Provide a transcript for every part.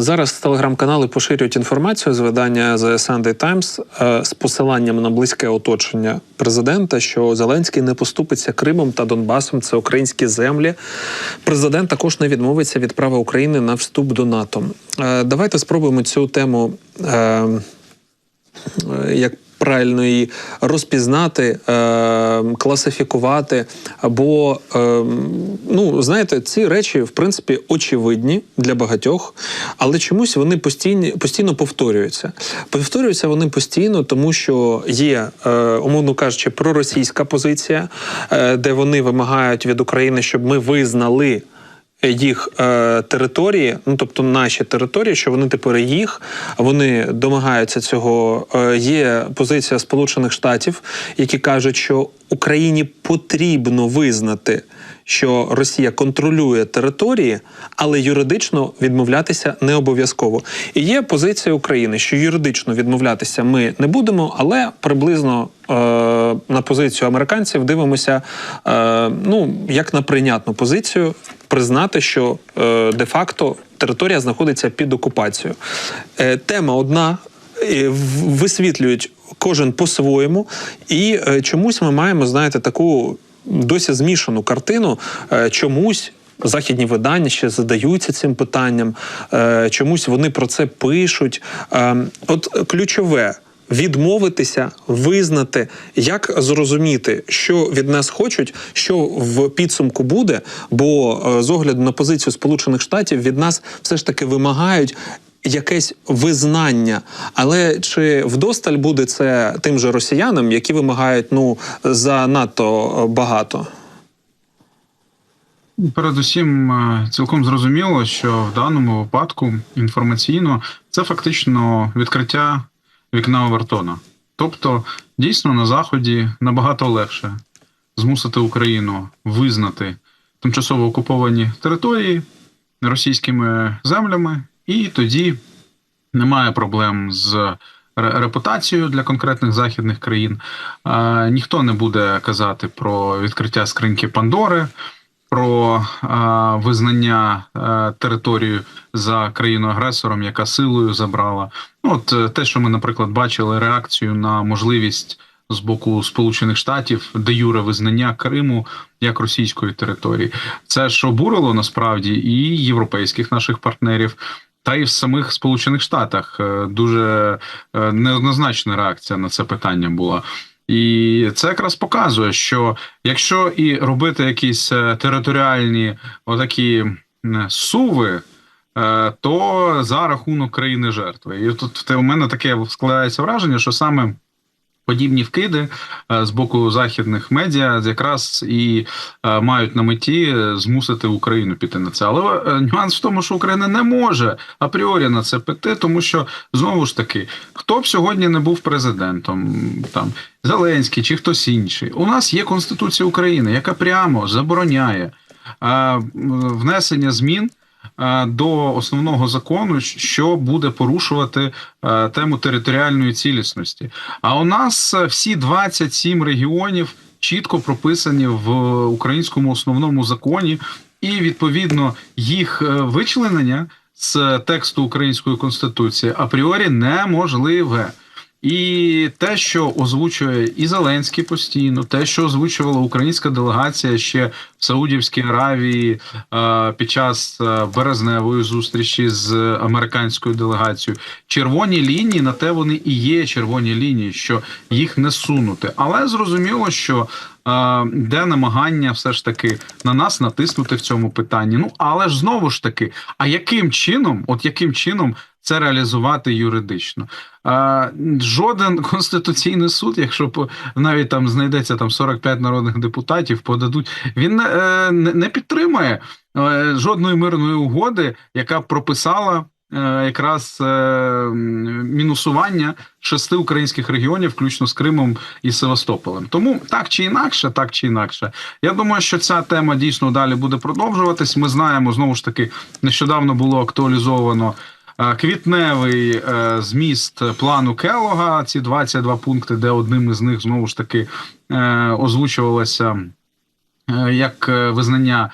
Зараз телеграм-канали поширюють інформацію з видання The Sunday Times е, з посиланням на близьке оточення президента, що Зеленський не поступиться Кримом та Донбасом. Це українські землі. Президент також не відмовиться від права України на вступ до НАТО. Е, Давайте спробуємо цю тему. е, Як правильно її розпізнати, е, класифікувати, або е, ну знаєте, ці речі в принципі очевидні для багатьох, але чомусь вони постійно, постійно повторюються. Повторюються вони постійно, тому що є, е, умовно кажучи, проросійська позиція, е, де вони вимагають від України, щоб ми визнали їх е, території, ну тобто наші території, що вони тепер їх, вони домагаються цього. Е, є позиція Сполучених Штатів, які кажуть, що Україні потрібно визнати, що Росія контролює території, але юридично відмовлятися не обов'язково. І є позиція України, що юридично відмовлятися ми не будемо, але приблизно е, на позицію американців дивимося е, ну як на прийнятну позицію признати, що е, де-факто територія знаходиться під окупацією. Е, тема одна. Висвітлюють кожен по-своєму, і е, чомусь ми маємо, знаєте, таку досі змішану картину. Чомусь західні видання ще задаються цим питанням, чомусь вони про це пишуть. Е, от ключове відмовитися, визнати, як зрозуміти, що від нас хочуть, що в підсумку буде. Бо е, з огляду на позицію Сполучених Штатів від нас все ж таки вимагають. Якесь визнання, але чи вдосталь буде це тим же росіянам, які вимагають ну занадто е, багато? Передусім, е, цілком зрозуміло, що в даному випадку інформаційно це фактично відкриття вікна Овертона. Тобто, дійсно на заході набагато легше змусити Україну визнати тимчасово окуповані території російськими землями, і тоді немає проблем з ре- репутацією для конкретних західних країн. Ніхто не буде казати про відкриття скриньки Пандори, про е, визнання е, території за країну-агресором, яка силою забрала. Ну, от е, те, що ми, наприклад, бачили реакцію на можливість. З боку Сполучених Штатів де юре визнання Криму як російської території, це ж обурило насправді і європейських наших партнерів, та й в самих Сполучених Штатах е, дуже неоднозначна реакція на це питання була. І це якраз показує, що якщо і робити якісь е, територіальні отакі суви, е, то за рахунок країни жертви. І тут у мене таке складається враження, що саме. Подібні вкиди е, з боку західних медіа якраз і е, мають на меті змусити Україну піти на це. Але е, нюанс в тому, що Україна не може апріорі на це піти, тому що знову ж таки, хто б сьогодні не був президентом, там Зеленський чи хтось інший, у нас є Конституція України, яка прямо забороняє внесення змін. Е, До основного закону, що буде порушувати е, тему територіальної цілісності. А у нас е, всі 27 регіонів чітко прописані в українському основному законі, і відповідно їх вичленення з тексту української конституції апріорі неможливе. І те, що озвучує і Зеленський постійно, те, що озвучувала українська делегація ще в Саудівській Аравії е, під час е, березневої зустрічі з американською делегацією, червоні лінії на те вони і є червоні лінії, що їх не сунути. Але зрозуміло, що е, де намагання все ж таки на нас натиснути в цьому питанні. Ну але ж знову ж таки, а яким чином, от яким чином це реалізувати юридично? Е, жоден конституційний суд, якщо навіть там знайдеться там 45 народних депутатів, подадуть, він не, е, не підтримає е, жодної мирної угоди, яка прописала. е, Якраз мінусування шести українських регіонів, включно з Кримом і Севастополем. Тому так чи інакше, так чи інакше, я думаю, що ця тема дійсно далі буде продовжуватись. Ми знаємо знову ж таки, нещодавно було актуалізовано квітневий е, зміст плану Келога. Ці 22 пункти, де одним із них знову ж таки е, озвучувалося. е, Як е, визнання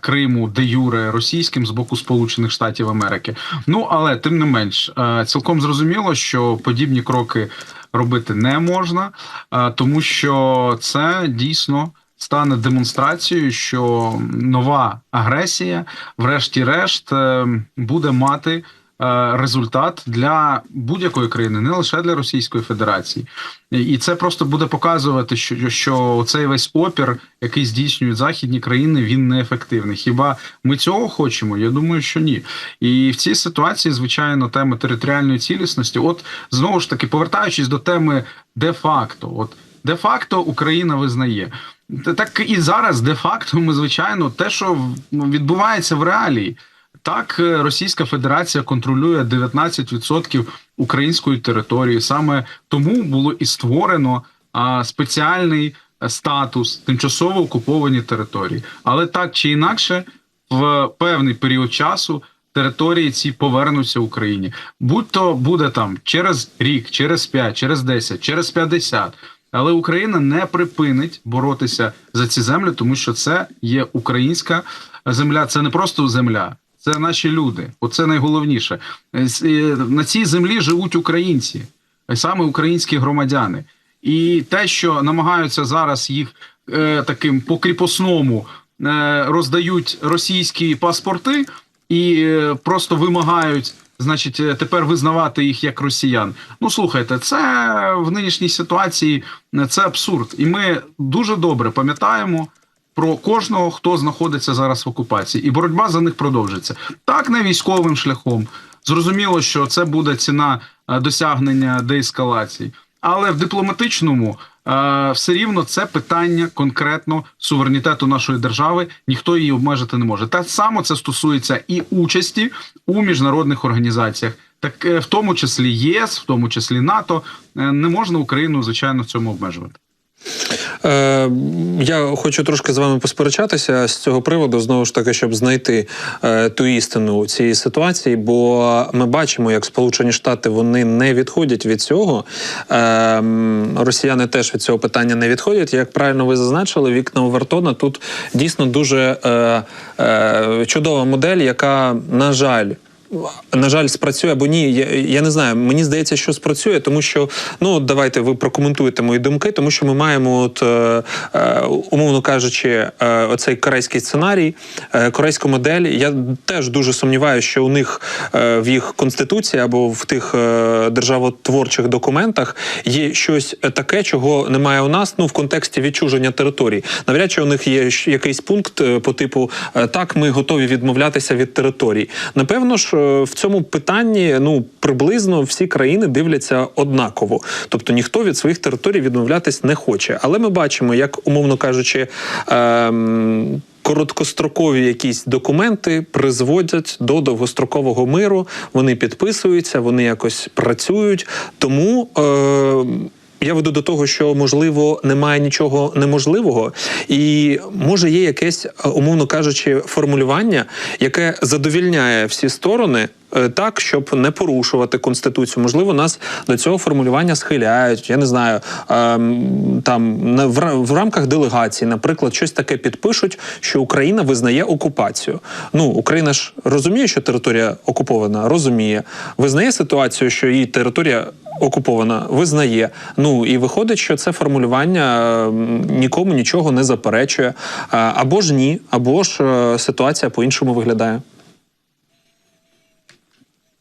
Криму де Юре російським з боку Сполучених Штатів Америки. Ну але тим не менш, е, цілком зрозуміло, що подібні кроки робити не можна, е, тому що це дійсно стане демонстрацією, що нова агресія, врешті-решт, е, буде мати. е, Результат для будь-якої країни, не лише для Російської Федерації, І- це просто буде показувати, що, що цей весь опір, який здійснюють західні країни, він неефективний. Хіба ми цього хочемо? Я думаю, що ні. І в цій ситуації, звичайно, тема територіальної цілісності. От знову ж таки, повертаючись до теми де-факто, от де-факто Україна визнає. Та Так і зараз, де-факто, ми звичайно, те, що в- відбувається в реалії. Так, е, Російська Федерація контролює 19% української території. Саме тому було і створено а, спеціальний е, статус тимчасово окуповані території. Але так чи інакше, в певний період часу території ці повернуться Україні. Будь-то буде там через рік, через 5, через 10, через 50. Але Україна не припинить боротися за ці землі, тому що це є українська земля. Це не просто земля, це наші люди. Оце найголовніше. Е, е, На цій землі живуть українці, е, саме українські громадяни. І те, що намагаються зараз їх таким по кріпосному роздають російські паспорти і просто вимагають. Значить, е, тепер визнавати їх як росіян. Ну слухайте, це в нинішній ситуації е, це абсурд, і ми дуже добре пам'ятаємо про кожного, хто знаходиться зараз в окупації, і боротьба за них продовжиться. Так, не військовим шляхом. Зрозуміло, що це буде ціна е, досягнення деескалації, але в дипломатичному все рівно це питання конкретно суверенітету нашої держави. Ніхто її обмежити не може. Так само це стосується і участі у міжнародних організаціях. Так, е, в тому числі ЄС, в тому числі НАТО, Е, не можна Україну звичайно в цьому обмежувати. Е, я хочу трошки з вами посперечатися з цього приводу, знову ж таки, щоб знайти е, ту істину цієї ситуації, бо ми бачимо, як Сполучені Штати вони не відходять від цього. Е, росіяни теж від цього питання не відходять. Як правильно ви зазначили, вікна Овертона тут дійсно дуже е, е, чудова модель, яка, на жаль, на жаль, спрацює або ні. Я, я не знаю. Мені здається, що спрацює, тому що ну давайте ви прокоментуєте мої думки, тому що ми маємо, от е, е, умовно кажучи, е, оцей корейський сценарій, е, корейську модель. Я теж дуже сумніваюся, що у них е, в їх конституції або в тих е, державотворчих документах є щось таке, чого немає у нас. Ну в контексті відчуження територій. Навряд чи у них є якийсь пункт е, по типу е, так, ми готові відмовлятися від територій. Напевно ж, в цьому питанні ну приблизно всі країни дивляться однаково, тобто ніхто від своїх територій відмовлятись не хоче. Але ми бачимо, як умовно кажучи. Ем, Короткострокові якісь документи призводять до довгострокового миру. Вони підписуються, вони якось працюють. Тому е, я веду до того, що можливо немає нічого неможливого, і може є якесь, е, умовно кажучи, формулювання, яке задовільняє всі сторони. Е, Так, щоб не порушувати конституцію, можливо, нас до цього формулювання схиляють. Я не знаю, ем, там в, рамках делегації, наприклад, щось таке підпишуть, що Україна визнає окупацію. Ну, Україна ж розуміє, що територія окупована, розуміє, визнає ситуацію, що її територія окупована, визнає. Ну і виходить, що це формулювання ем, нікому нічого не заперечує. Або ж ні, або ж е, ситуація по-іншому виглядає.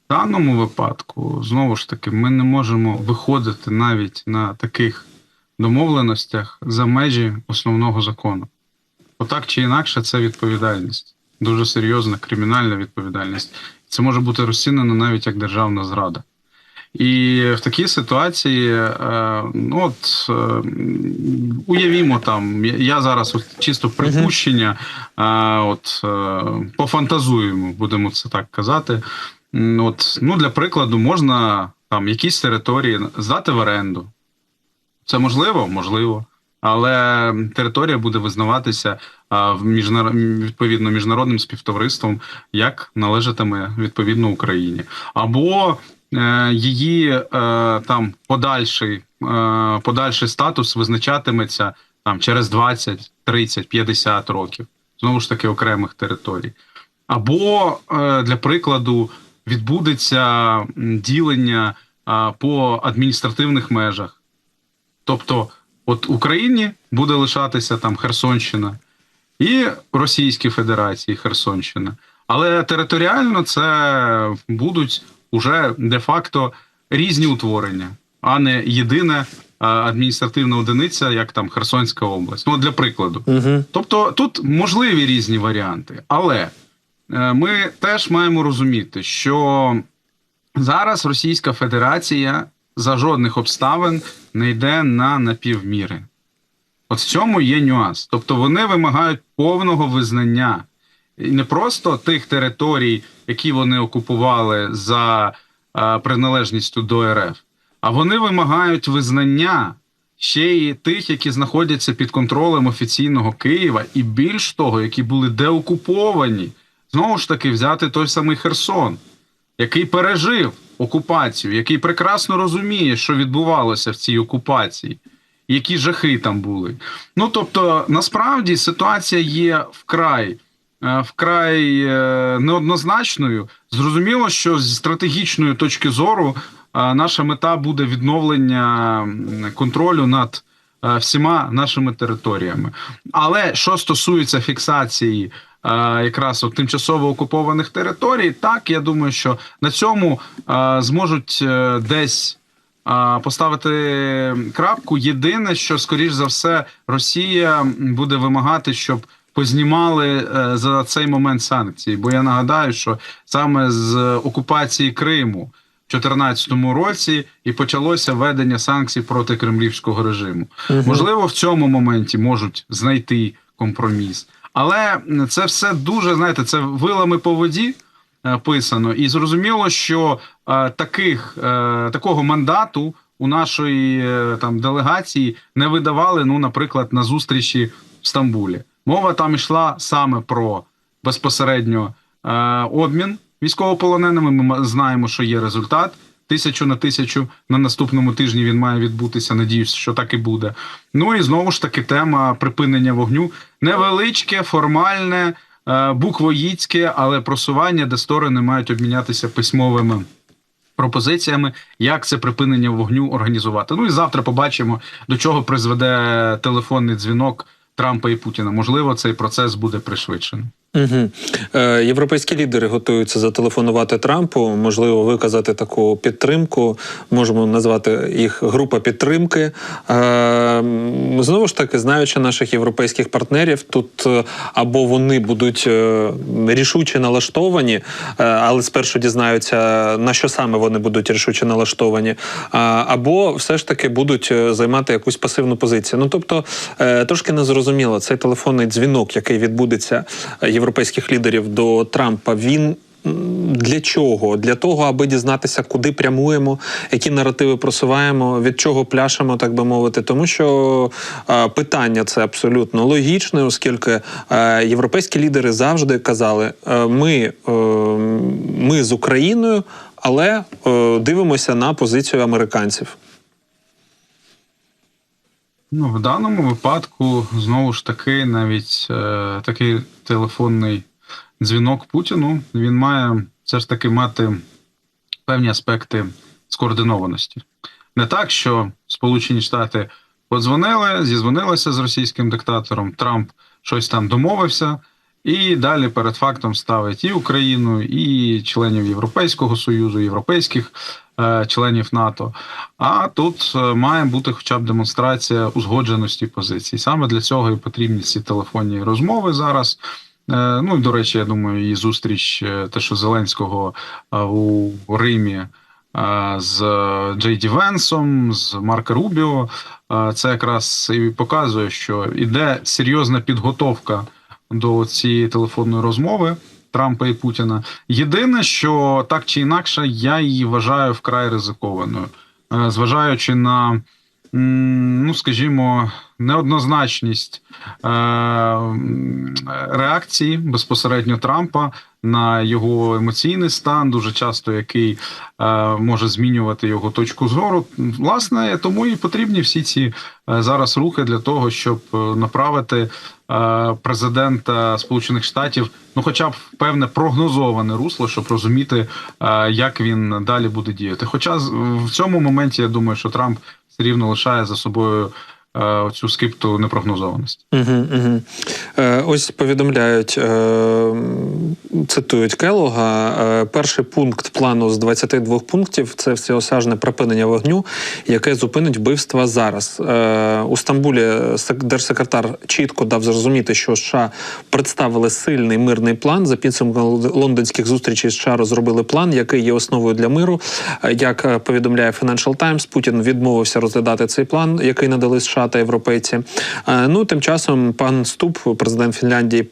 В даному випадку, знову ж таки, ми не можемо виходити навіть на таких домовленостях за межі основного закону. Отак чи інакше, це відповідальність. Дуже серйозна кримінальна відповідальність. Це може бути розцінено навіть як державна зрада. І в такій ситуації, е, ну от е, уявімо там, я- зараз от чисто припущення, от е, пофантазуємо, будемо це так казати. М, От, ну, для прикладу, можна там якісь території здати в оренду. Це можливо? Можливо. Але територія буде визнаватися в міжнар... відповідно міжнародним співтовариством, як належатиме відповідно Україні. Або е, її е, там подальший, е, подальший статус визначатиметься там через 20, 30, 50 років. знову ж таки окремих територій. Або, е, для прикладу, відбудеться ділення по адміністративних межах. Тобто, от Україні буде лишатися там Херсонщина і Російській Федерації Херсонщина. Але територіально це будуть уже де-факто різні утворення, а не єдина адміністративна одиниця, як там Херсонська область. Ну, для прикладу. Угу. Тобто тут можливі різні варіанти, але ми теж маємо розуміти, що зараз Російська Федерація за жодних обставин не йде на напівміри. От в цьому є нюанс. Тобто вони вимагають повного визнання і не просто тих територій, які вони окупували за е, приналежністю до РФ, а вони вимагають визнання ще й тих, які знаходяться під контролем офіційного Києва, і більш того, які були деокуповані. Знову ж таки, взяти той самий Херсон, який пережив окупацію, який прекрасно розуміє, що відбувалося в цій окупації, які жахи там були. Ну тобто, насправді ситуація є вкрай. е, Вкрай е, неоднозначною. Зрозуміло, що з стратегічної точки зору е, наша мета буде відновлення контролю над всіма нашими територіями. Але що стосується фіксації е, якраз от тимчасово окупованих територій, так я думаю, що на цьому е, зможуть е, десь поставити крапку. Єдине, що скоріш за все Росія буде вимагати, щоб познімали е, за цей момент санкції. Бо я нагадаю, що саме з окупації Криму 2014 році і почалося введення санкцій проти кремлівського режиму. Можливо, в цьому моменті можуть знайти компроміс. Але це все дуже знаєте, це вилами по воді е, писано, і зрозуміло, що е, таких е, такого мандату у нашої там делегації не видавали. Ну, наприклад, на зустрічі в Стамбулі. Мова там йшла саме про безпосередньо е, обмін військовополоненими. Ми знаємо, що є результат. Тисячу на тисячу на наступному тижні він має відбутися. Надіюсь, що так і буде. Ну і знову ж таки тема припинення вогню невеличке, формальне, е, буквоїдське, але просування, де сторони мають обмінятися письмовими пропозиціями, як це припинення вогню організувати. Ну і завтра побачимо, до чого призведе телефонний дзвінок Трампа і Путіна. Можливо, цей процес буде пришвидшений. Угу. Е, європейські лідери готуються зателефонувати Трампу, можливо, виказати таку підтримку. Можемо назвати їх група підтримки. Е, знову ж таки, знаючи наших європейських партнерів, тут е, або вони будуть е, рішуче налаштовані, е, але спершу дізнаються, на що саме вони будуть рішуче налаштовані, або все ж таки будуть займати якусь пасивну позицію. Ну тобто трошки незрозуміло, цей телефонний дзвінок, який відбудеться європейських лідерів до Трампа, він. Для чого? Для того, аби дізнатися, куди прямуємо, які наративи просуваємо, від чого пляшемо, так би мовити. Тому що е, питання це абсолютно логічне, оскільки е, європейські лідери завжди казали: е, ми, е, ми з Україною, але е, дивимося на позицію американців. Ну, в даному випадку, знову ж таки, навіть е, такий телефонний дзвінок Путіну він має все ж таки мати певні аспекти скоординованості. Не так, що Сполучені Штати подзвонили, зізвонилися з російським диктатором, Трамп щось там домовився, і далі перед фактом ставить і Україну, і членів Європейського Союзу, європейських е, членів НАТО. А тут е, має бути хоча б демонстрація узгодженості позицій. Саме для цього і потрібні ці телефонні розмови зараз. Е, Ну і до речі, я думаю, і зустріч е, те, що Зеленського е, у Римі з Джей Ді Венсом, з Марко Рубіо. Це якраз і показує, що іде серйозна підготовка до цієї телефонної розмови Трампа і Путіна. Єдине, що так чи інакше, я її вважаю вкрай ризикованою, Е, зважаючи на. Ну, скажімо, неоднозначність е, реакції безпосередньо Трампа на його емоційний стан, дуже часто який е, може змінювати його точку зору. Власне, тому і потрібні всі ці е, зараз рухи для того, щоб е, направити президента Сполучених Штатів, ну, хоча б певне прогнозоване русло, щоб розуміти, як він далі буде діяти. Хоча в цьому моменті я думаю, що Трамп все рівно лишає за собою е, цю скрипту непрогнозованості. Угу, угу. Е, ось повідомляють, е, цитують Келога. Е, перший пункт плану з 22 пунктів це всеосяжне припинення вогню, яке зупинить вбивства зараз. Е, у Стамбулі сек- держсекретар чітко дав зрозуміти, що США представили сильний мирний план. За підсумком лондонських зустрічей США розробили план, який є основою для миру. Е, Як е, повідомляє Financial Times, Путін відмовився розглядати цей план, який надали США та європейці. Е, Ну тим часом пан Ступ, президент Фінляндії.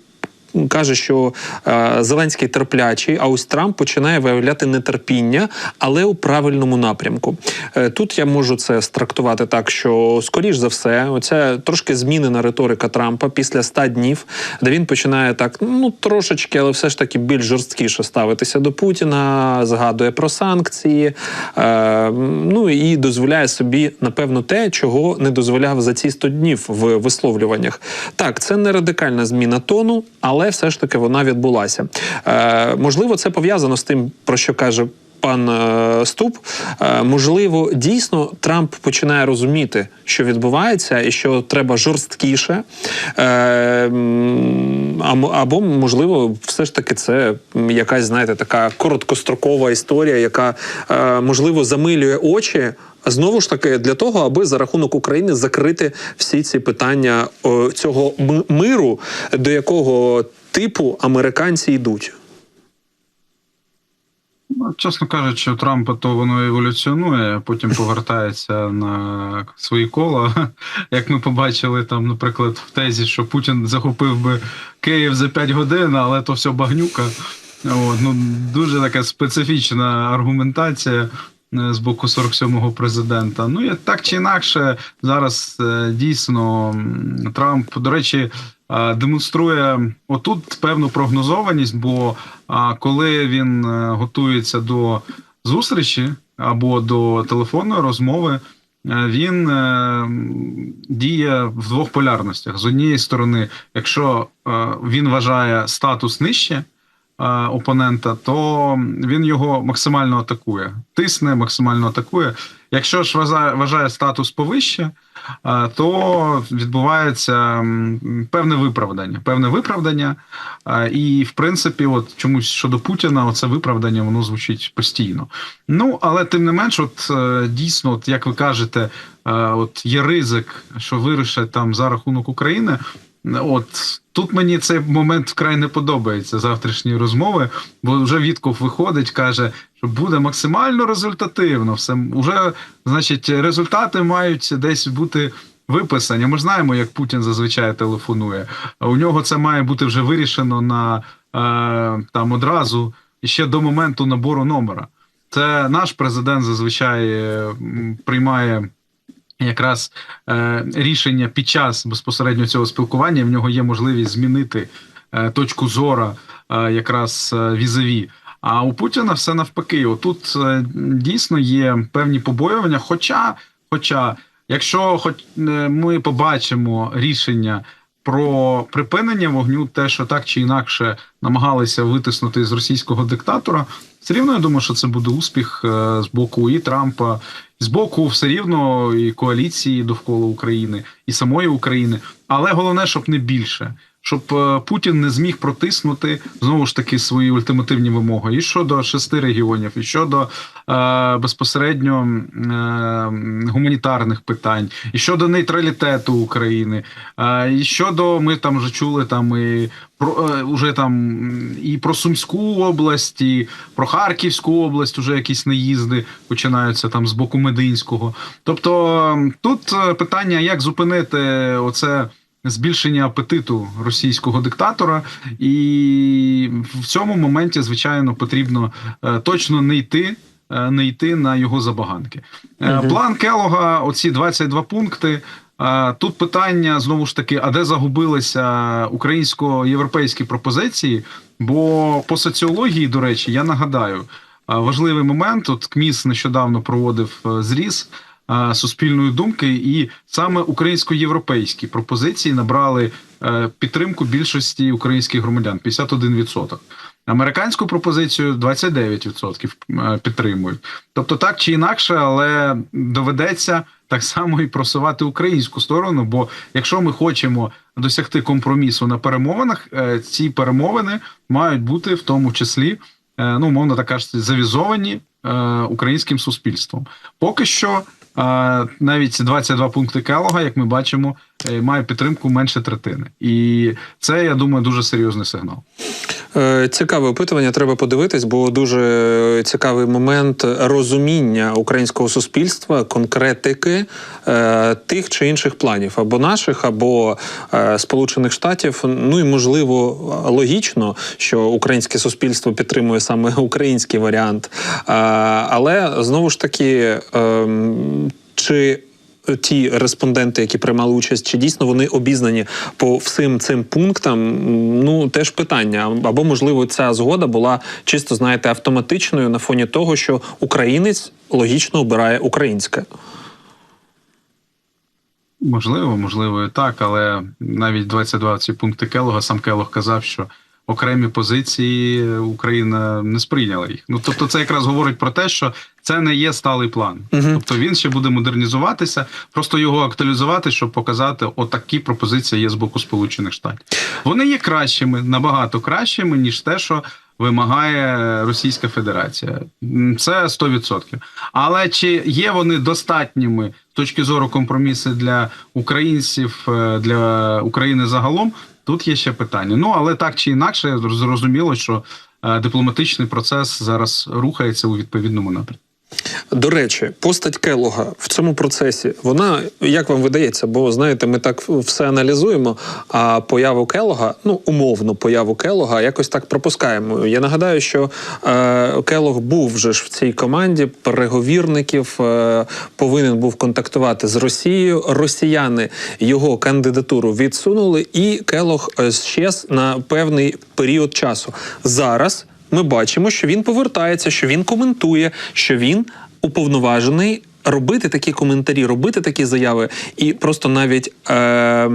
Каже, що е, Зеленський терплячий, а ось Трамп починає виявляти нетерпіння, але у правильному напрямку. Е, тут я можу це страктувати так, що скоріш за все, оця трошки змінена риторика Трампа після 100 днів, де він починає так, ну трошечки, але все ж таки більш жорсткіше ставитися до Путіна, згадує про санкції, е, ну і дозволяє собі напевно те, чого не дозволяв за ці 100 днів в висловлюваннях. Так, це не радикальна зміна тону, але все ж таки вона відбулася. Е, можливо, це пов'язано з тим, про що каже. Пан е, Ступ, Е, можливо, дійсно Трамп починає розуміти, що відбувається, і що треба жорсткіше. Е, або- можливо, все ж таки це якась, знаєте, така короткострокова історія, яка можливо замилює очі. Знову ж таки, для того, аби за рахунок України закрити всі ці питання цього миру, до якого типу американці йдуть. Ну, чесно кажучи, у Трампа то воно еволюціонує, потім повертається на свої кола. Як ми побачили там, наприклад, в тезі, що Путін захопив би Київ за 5 годин, але то все багнюка. От, ну, дуже така специфічна аргументація з боку 47-го президента. Ну, і так чи інакше, зараз е, дійсно Трамп, до речі, е, демонструє отут певну прогнозованість, бо коли він е, готується до зустрічі або до телефонної розмови, е, він е, діє в двох полярностях. З однієї сторони, якщо е, він вважає статус нижче е, опонента, то він його максимально атакує, тисне, максимально атакує. Якщо ж вважає, статус повище, е, то відбувається певне виправдання. Певне виправдання. е, І, в принципі, от чомусь щодо Путіна, оце виправдання воно звучить постійно. Ну, але тим не менш, от е, дійсно, от як ви кажете, е, от є ризик, що вирішать там за рахунок України. От тут мені цей момент вкрай не подобається завтрашньої розмови, бо вже Вітков виходить, каже, що буде максимально результативно. Все вже, значить, результати мають десь бути виписані. Ми знаємо, як Путін зазвичай телефонує. У нього це має бути вже вирішено на е, там одразу ще до моменту набору номера. Це наш президент зазвичай приймає якраз е, рішення під час безпосередньо цього спілкування. В нього є можливість змінити е, точку зору е, якраз е, візаві. А у Путіна все навпаки. Отут е, дійсно є певні побоювання. Хоча, хоча, якщо хоч е, ми побачимо рішення про припинення вогню, те, що так чи інакше намагалися витиснути з російського диктатора, все рівно я думаю, що це буде успіх е, з боку і Трампа, з боку все рівно і коаліції довкола України, і самої України. Але головне, щоб не більше. Щоб е, Путін не зміг протиснути знову ж таки свої ультимативні вимоги і щодо шести регіонів, і щодо е, безпосередньо е, гуманітарних питань, і щодо нейтралітету України, е, і щодо ми там вже чули там і про е, уже там і про Сумську область, і про Харківську область. Уже якісь наїзди починаються там з боку Мединського. Тобто тут е, питання, як зупинити оце. Збільшення апетиту російського диктатора, і в цьому моменті, звичайно, потрібно е, точно не йти, е, не йти на його забаганки. Мгм. План Келога, оці 22 пункти. тут питання знову ж таки: а де загубилися українсько-європейські пропозиції? Бо по соціології, до речі, я нагадаю, важливий момент. От КМІС нещодавно проводив зріз суспільної думки, і саме українсько-європейські пропозиції набрали е, підтримку більшості українських громадян 51%. Американську пропозицію 29% е, підтримують. Тобто, так чи інакше, але доведеться так само і просувати українську сторону. Бо якщо ми хочемо досягти компромісу на перемовинах, е, ці перемовини мають бути в тому числі, е, ну мовно так кажучи, завізовані е, українським суспільством. Поки що. Навіть 22 пункти Келога, як ми бачимо, е, має підтримку менше третини, і це я думаю дуже серйозний сигнал. Е, Цікаве опитування, треба подивитись, бо дуже цікавий момент розуміння українського суспільства, конкретики е, тих чи інших планів, або наших, або е, Сполучених Штатів. Ну і можливо логічно, що українське суспільство підтримує саме український варіант. Але знову ж таки, е, чи ті респонденти, які приймали участь, чи дійсно вони обізнані по всім цим пунктам? Ну теж питання. Або можливо ця згода була чисто, знаєте, автоматичною на фоні того, що українець логічно обирає українське. Можливо, можливо, і так, але навіть 22 ці пункти Келога, сам Келог казав, що окремі позиції Україна не сприйняла їх. Ну тобто, це якраз говорить про те, що це не є сталий план. Мгм. Тобто він ще буде модернізуватися, просто його актуалізувати, щоб показати, отакі пропозиції є з боку Сполучених Штатів. Вони є кращими, набагато кращими, ніж те, що вимагає Російська Федерація. Це 100%. Але чи є вони достатніми з точки зору компромісу для українців, е, для України загалом? Тут є ще питання. Ну але так чи інакше, зрозуміло, що е, дипломатичний процес зараз рухається у відповідному напрямку. До речі, постать Келога в цьому процесі, вона як вам видається? Бо знаєте, ми так все аналізуємо. А появу Келога, ну умовно, появу Келога, якось так пропускаємо. Я нагадаю, що е, Келог був вже ж в цій команді переговірників, е, повинен був контактувати з Росією. Росіяни його кандидатуру відсунули, і Келог е, щез на певний період часу. Зараз ми бачимо, що він повертається, що він коментує, що він уповноважений. Робити такі коментарі, робити такі заяви, і просто навіть е,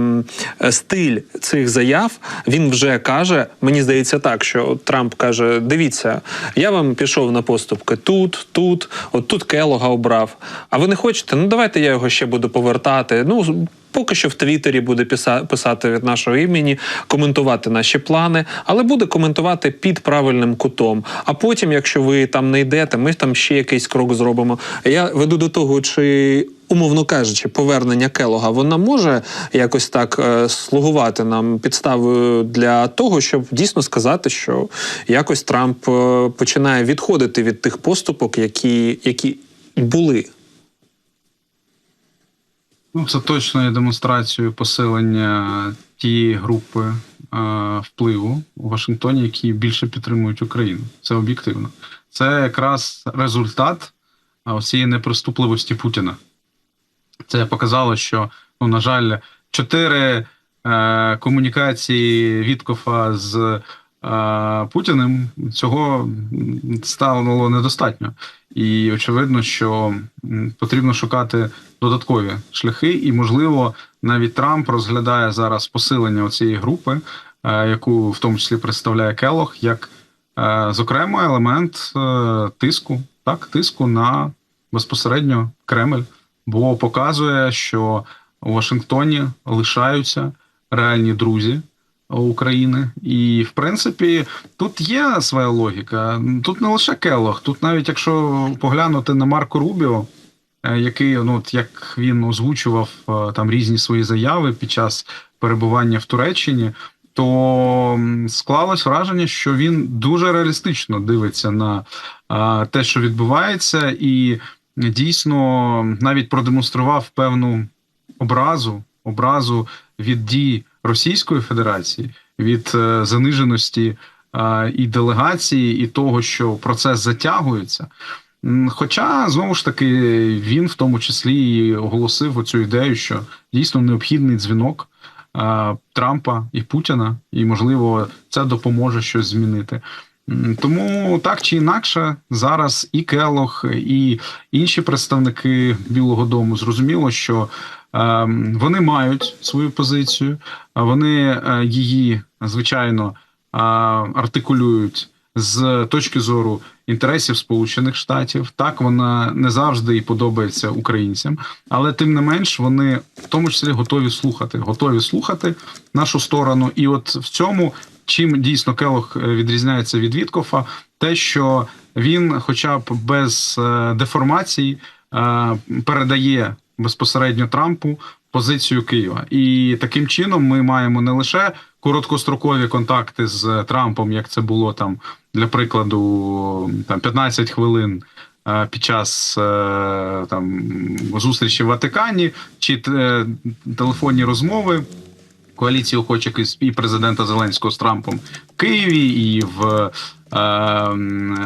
стиль цих заяв він вже каже. Мені здається, так що Трамп каже: дивіться, я вам пішов на поступки тут, тут, от тут Келога обрав. А ви не хочете? Ну давайте я його ще буду повертати. Ну Поки що в Твіттері буде писа- писати від нашого імені, коментувати наші плани, але буде коментувати під правильним кутом. А потім, якщо ви там не йдете, ми там ще якийсь крок зробимо. Я веду до того, чи. Умовно кажучи, повернення Келога вона може якось так е, слугувати нам підставою для того, щоб дійсно сказати, що якось Трамп е, починає відходити від тих поступок, які, які були. Ну, це точно є демонстрацією посилення тієї групи е, впливу у Вашингтоні, які більше підтримують Україну. Це об'єктивно. Це якраз результат е, цієї неприступливості Путіна. Це показало, що, ну, на жаль, чотири е, комунікації Віткофа з Путіним цього стало недостатньо. І очевидно, що потрібно шукати додаткові шляхи, і можливо навіть Трамп розглядає зараз посилення цієї групи, е, яку в тому числі представляє Келох, як е, зокрема елемент е, тиску, так, тиску на безпосередньо Кремль, бо показує, що у Вашингтоні лишаються реальні друзі. України, і в принципі тут є своя логіка. Тут не лише Келох, тут навіть якщо поглянути на Марко Рубіо, е, який ну от як він озвучував е, там різні свої заяви під час перебування в Туреччині, то склалось враження, що він дуже реалістично дивиться на те, що відбувається, і дійсно навіть продемонстрував певну образу, образу від дій Російської Федерації, від е, заниженості е, і делегації, і того, що процес затягується. Хоча знову ж таки він в тому числі і оголосив оцю ідею, що дійсно необхідний дзвінок е, Трампа і Путіна, і можливо це допоможе щось змінити. Тому так чи інакше, зараз і Келох, і інші представники Білого Дому зрозуміло, що е, вони мають свою позицію, вони е, її звичайно е, артикулюють з точки зору інтересів Сполучених Штатів. Так вона не завжди і подобається українцям, але тим не менш вони в тому числі готові слухати, готові слухати нашу сторону. І от в цьому чим дійсно Келох е, відрізняється від Віткофа, те, що він, хоча б без е, деформацій, е, передає безпосередньо Трампу позицію Києва, і таким чином ми маємо не лише короткострокові контакти з Трампом, як це було там для прикладу, там 15 хвилин. Під час там зустрічі в Ватикані чи телефонні розмови коаліції охочих і президента Зеленського з Трампом в Києві і в е,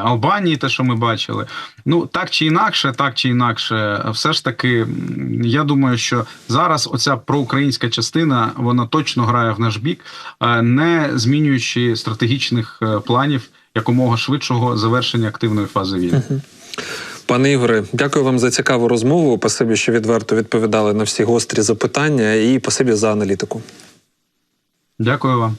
Албанії, те, що ми бачили. Ну так чи інакше, так чи інакше, все ж таки, я думаю, що зараз оця проукраїнська частина вона точно грає в наш бік, е, не змінюючи стратегічних е, планів якомога швидшого завершення активної фази війни. Пане Ігоре, дякую вам за цікаву розмову. Спасибі, що відверто відповідали на всі гострі запитання, і спасибі за аналітику. Дякую вам.